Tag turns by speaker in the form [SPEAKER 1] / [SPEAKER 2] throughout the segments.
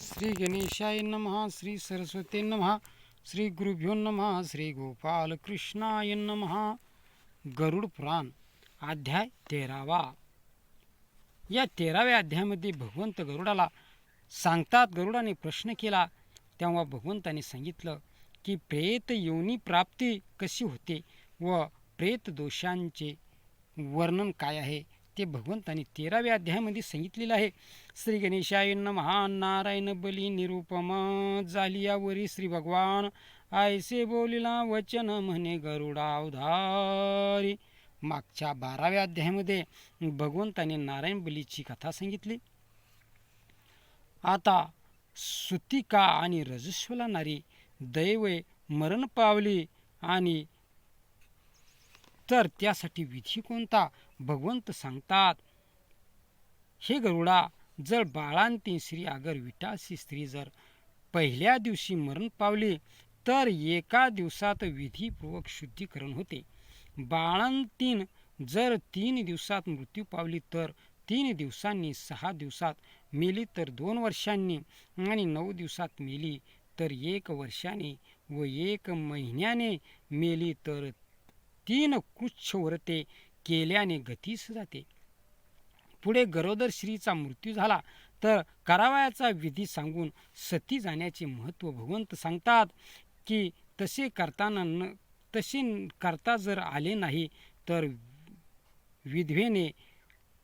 [SPEAKER 1] श्री गणेशाय नमः श्री सरस्वती नमः श्री गुरुभ्यो नमः श्री गोपाल कृष्णाय नमः। गरुड पुराण अध्याय तेरावा। या तेराव्या अध्यायामध्ये भगवंत गरुडाला सांगतात गरुडाने प्रश्न केला तेव्हा भगवंताने सांगितलं की प्रेत योनी प्राप्ती कशी होते व प्रेत दोषांचे वर्णन काय आहे? ते भगवंतांनी तेराव्या अध्यायामध्ये सांगितलेलं आहे. श्री गणेशाय महान नारायण बली निरुपम जालियावरी श्री भगवान आयसे बोलिला वचन म्हणे गरुडावधारी मागच्या बाराव्या अध्यायामध्ये भगवंताने नारायण बलीची कथा सांगितली. आता सुतिका आणि रजस्वला नारी दैवे मरण पावली आणि तर त्यासाठी विधी कोणता? भगवंत सांगतात हे गरुडा जर बाळांती स्त्री अगर विटासी स्त्री जर पहिल्या दिवशी मरण पावली तर एका दिवसात विधीपूर्वक शुद्धीकरण होते. बाळांतीन जर तीन दिवसात मृत्यू पावली तर तीन दिवसांनी सहा दिवसात मेली तर दोन वर्षांनी आणि नऊ दिवसात मेली तर एक वर्षाने व एक महिन्याने मेली तर तीन कृच्छ व्रते केल्याने गतीस जाते. पुढे गरोदर श्रीचा मृत्यू झाला तर करावयाचा विधी सांगून सती जाण्याचे महत्त्व भगवंत सांगतात की तसे करताना न तसे करता जर आले नाही तर विधवेने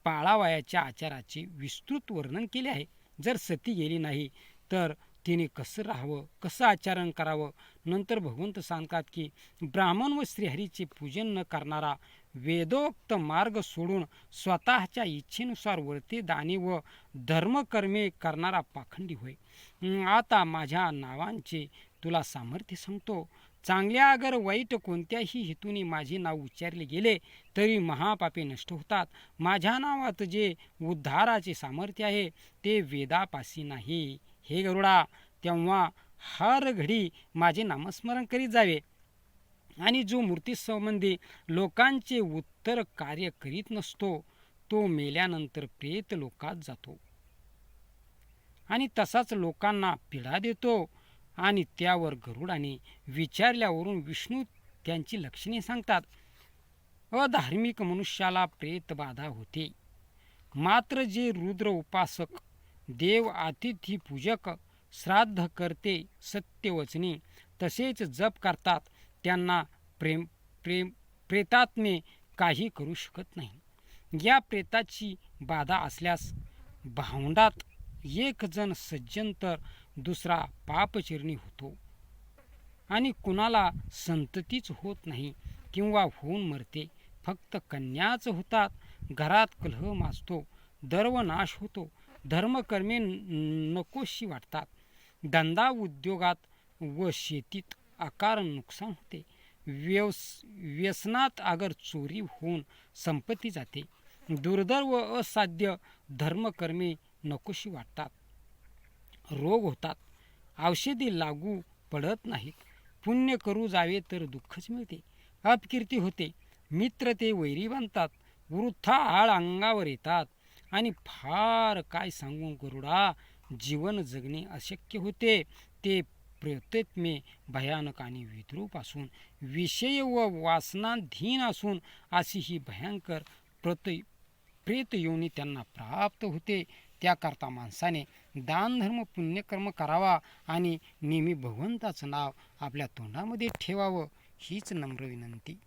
[SPEAKER 1] पाळावयाच्या आचाराचे विस्तृत वर्णन केले आहे. जर सती गेली नाही तर तिने कसं राहावं कसं आचरण करावं? नंतर भगवंत सांगतात की ब्राह्मण व श्रीहरीचे पूजन न करणारा वेदोक्त मार्ग सोडून स्वतःच्या इच्छेनुसार वरती दाने व धर्मकर्मे करणारा पाखंडी होय. आता माझ्या नावांचे तुला सामर्थ्य सांगतो. चांगल्या अगर वाईट कोणत्याही हेतूने माझे नाव उच्चारले गेले तरी महापापे नष्ट होतात. माझ्या नावात जे उद्धाराचे सामर्थ्य आहे ते वेदापासी नाही. हे गरुडा तेव्हा हर घडी माझे नामस्मरण करीत जावे. आणि जो मूर्तीसंबंधी लोकांचे उत्तर कार्य करीत नसतो तो मेल्यानंतर प्रेत लोकात जातो. आणि तसाच लोकांना पीडा देतो आणि त्यावर गरुडाने विचारल्यावरून विष्णू त्यांची लक्षणे सांगतात. अधार्मिक मनुष्याला प्रेतबाधा होते. मात्र जे रुद्र उपासक देव आतिथी पूजक श्राद्ध करते सत्यवचनी तसेच जप करतात. त्यांना प्रेम प्रेम प्रेतात्मे काही करू शकत नाही. या प्रेताची बाधा असल्यास भावंडात एक जण सज्जन तर दुसरा पापचिरणी होतो. आणि कुणाला संततीच होत नाही किंवा होऊन मरते. फक्त कन्याच होतात. घरात कलह माजतो. दर्वनाश होतो. धर्मकर्मे नकोशी वाटतात. धंदा उद्योगात व शेतीत आकार नुकसान होते. व्यवस व्यसनात अगर चोरी होऊन संपत्ती जाते. दुर्धर व असाध्य धर्मकर्मे नकोशी वाटतात. रोग होतात. औषधी लागू पडत नाहीत. पुण्य करू जावे तर दुःखच मिळते. अपकीर्ती होते. मित्र ते वैरी बनतात. वृथा आळ अंगावर येतात. आणि फार काय सांगू गरुडा जीवन जगणे अशक्य होते. ते प्रत्यत्मे भयानक आणि विद्रूप असून विषय व वासनाधीन असून अशी ही भयंकर प्रत प्रेत योनी त्यांना प्राप्त होते. त्याकरता माणसाने दानधर्म पुण्यकर्म करावा आणि नेहमी भगवंताचं नाव आपल्या तोंडामध्ये ठेवावं हीच नम्र विनंती.